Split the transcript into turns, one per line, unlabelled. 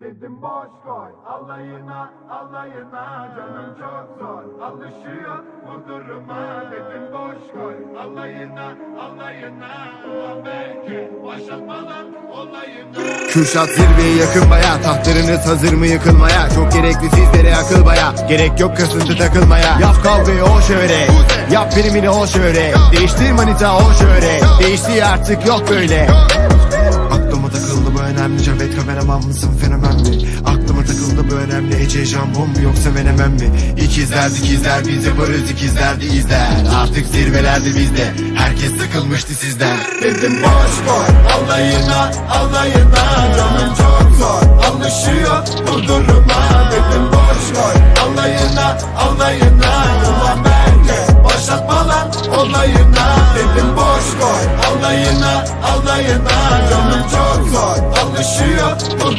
Dedim boş koy alayına alayına Canım çok zor. Alışıyor bu duruma. Dedim boş koy alayına alayına. Ulan belki başlatmadan olayına.
Kürşat zirveye yakın baya Tahtlarınız hazır mı yıkılmaya? Çok gerekli sizlere akıl baya Gerek yok kasıntı takılmaya. Yap kavgayı o şöyle Yap primini o şöyle Değiştir manita o şöyle Değişti artık yok böyle önemli. Cavet kameraman mısın fenomen mi? Aklıma takıldı bu önemli. Ece jambon mu yoksa menemen mi? İkizler dikizler biz yaparız ikizler de izler. Artık zirvelerde bizde. Herkes sıkılmıştı sizden.
Dedim boş koy alayına alayına. Canım çok zor alışıyor bu duruma. Dedim boş koy alayına alayına. Ulan belki başlatma lan olayına. Dedim boş koy alayına alayına. Canım çok zor duruma